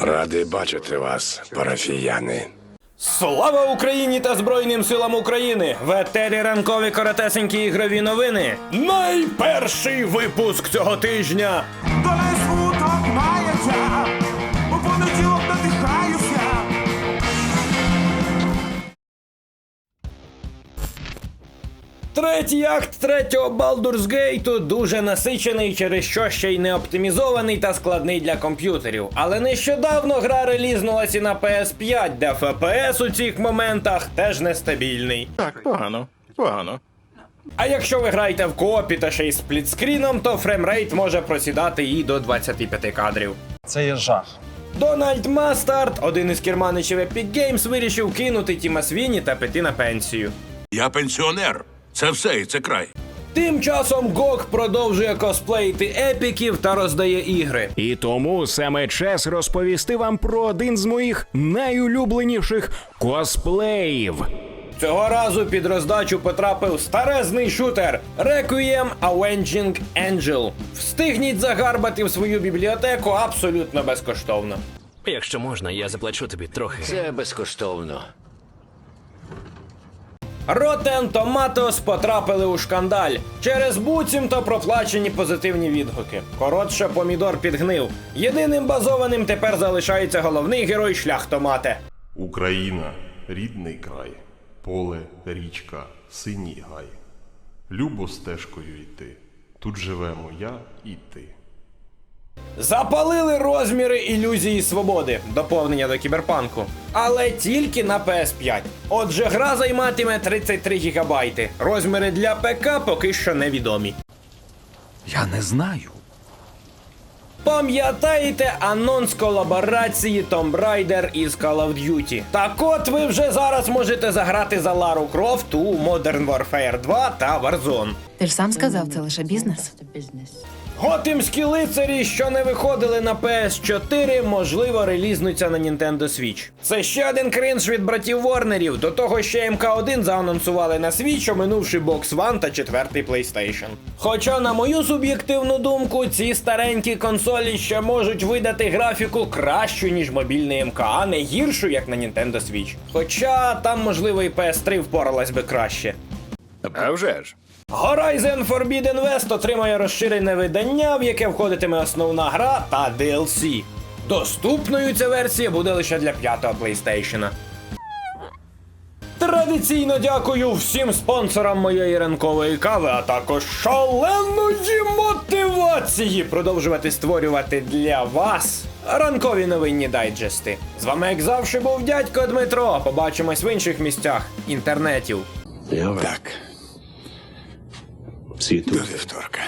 Радий бачити вас, парафіяни. Слава Україні та Збройним силам України! В етері ранкові коротесенькі ігрові новини. Найперший випуск цього тижня. Доля смуток мається, Третій акт третього Baldur's Gate дуже насичений, через що ще й не оптимізований та складний для комп'ютерів. Але нещодавно гра релізнулась і на PS5, де FPS у цих моментах теж нестабільний. Так, погано, погано. А якщо ви граєте в коопі та ще й з сплітскріном, то фреймрейт може просідати і до 25 кадрів. Це є жах. Дональд Мастард, один із керманичів Epic Games, вирішив кинути Тіма Свіні та піти на пенсію. Я пенсіонер. Це все і це край. Тим часом Гог продовжує косплеїти епіків та роздає ігри. І тому саме час розповісти вам про один з моїх найулюбленіших косплеїв. Цього разу під роздачу потрапив старезний шутер Requiem Avenging Angel. Встигніть загарбати в свою бібліотеку абсолютно безкоштовно. Якщо можна, я заплачу тобі трохи. Це безкоштовно. Rotten Tomatoes потрапили у шкандаль через буцімто проплачені позитивні відгуки. Коротше, помідор підгнив. Єдиним базованим тепер залишається головний герой шлях томате. Україна рідний край, поле, річка, синій гай. Любо стежкою йти. Тут живемо я і ти. Запалили розміри ілюзії свободи, доповнення до кіберпанку. Але тільки на PS5. Отже, гра займатиме 33 гігабайти. Розміри для ПК поки що невідомі. Я не знаю. Пам'ятаєте анонс колаборації Tomb Raider із Call of Duty? Так от ви вже зараз можете заграти за Лару Крофт у Modern Warfare 2 та Warzone. Ти ж сам сказав, це лише бізнес. Готимські лицарі, що не виходили на PS4, можливо, релізнуться на Nintendo Switch. Це ще один кринж від братів Ворнерів. До того ще МК1 заанонсували на Switch, оминувши Box One та четвертий PlayStation. Хоча, на мою суб'єктивну думку, ці старенькі консолі ще можуть видати графіку кращу, ніж мобільний МК, а не гіршу, як на Nintendo Switch. Хоча там, можливо, і PS3 впоралась би краще. А вже ж. Horizon Forbidden West отримає розширене видання, в яке входитиме основна гра та DLC. Доступною ця версія буде лише для п'ятого PlayStation. Традиційно дякую всім спонсорам моєї ранкової кави, а також шаленої мотивації продовжувати створювати для вас ранкові новинні дайджести. З вами, як завжди, був дядько Дмитро. Побачимось в інших місцях інтернетів. Так. До вівторка.